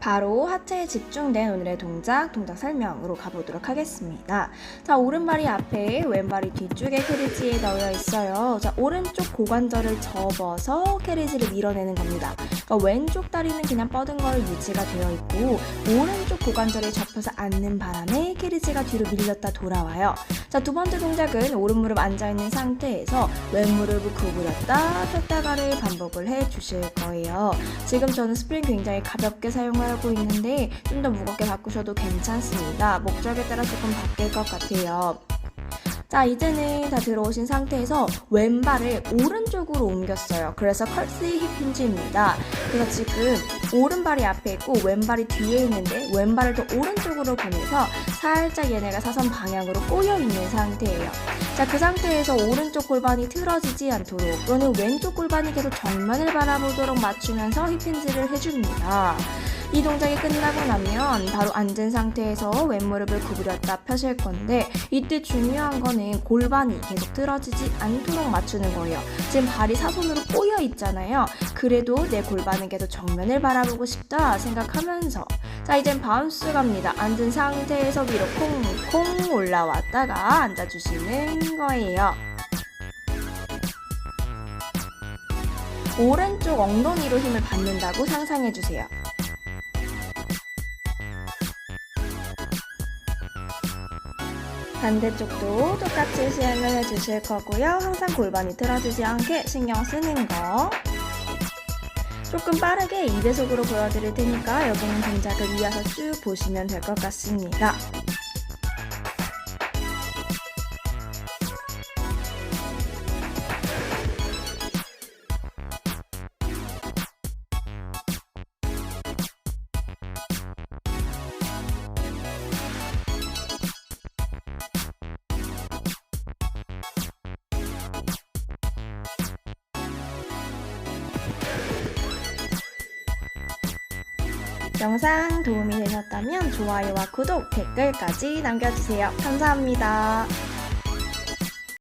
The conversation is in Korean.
바로 하체에 집중된 오늘의 동작, 동작 설명으로 가보도록 하겠습니다. 자, 오른발이 앞에, 왼발이 뒤쪽에 캐리지에 넣여 있어요. 자, 오른쪽 고관절을 접어서 캐리지를 밀어내는 겁니다. 그러니까 왼쪽 다리는 그냥 뻗은 걸 유지가 되어 있고, 오른쪽 고관절을 접혀서 앉는 바람에 캐리지가 뒤로 밀렸다 돌아와요. 자, 두 번째 동작은 오른 무릎 앉아있는 상태에서 왼 무릎을 구부렸다 폈다가를 반복을 해 주실 거예요. 지금 저는 스프링 굉장히 가볍게 사용 하고 있는데 좀 더 무겁게 바꾸셔도 괜찮습니다. 목적에 따라 조금 바뀔 것 같아요. 자, 이제는 다 들어오신 상태에서 왼발을 오른쪽으로 옮겼어요. 그래서 컬스 힙 힌지입니다. 그래서 지금 오른발이 앞에 있고 왼발이 뒤에 있는데 왼발을 더 오른쪽으로 보내서 살짝 얘네가 사선 방향으로 꼬여 있는 상태예요. 자, 그 상태에서 오른쪽 골반이 틀어지지 않도록 또는 왼쪽 골반이 계속 정면을 바라보도록 맞추면서 힙 힌지를 해줍니다. 이 동작이 끝나고 나면 바로 앉은 상태에서 왼무릎을 구부렸다 펴실 건데 이때 중요한 거는 골반이 계속 틀어지지 않도록 맞추는 거예요. 지금 발이 사선으로 꼬여 있잖아요. 그래도 내 골반은 계속 정면을 바라보고 싶다 생각하면서 자 이젠 바운스 갑니다. 앉은 상태에서 위로 콩콩 올라왔다가 앉아주시는 거예요. 오른쪽 엉덩이로 힘을 받는다고 상상해주세요. 반대쪽도 똑같이 시행을 해주실 거고요. 항상 골반이 틀어지지 않게 신경 쓰는 거. 조금 빠르게 2배속으로 보여드릴 테니까 여기는 동작을 이어서 쭉 보시면 될 것 같습니다. 영상 도움이 되셨다면 좋아요와 구독, 댓글까지 남겨주세요. 감사합니다.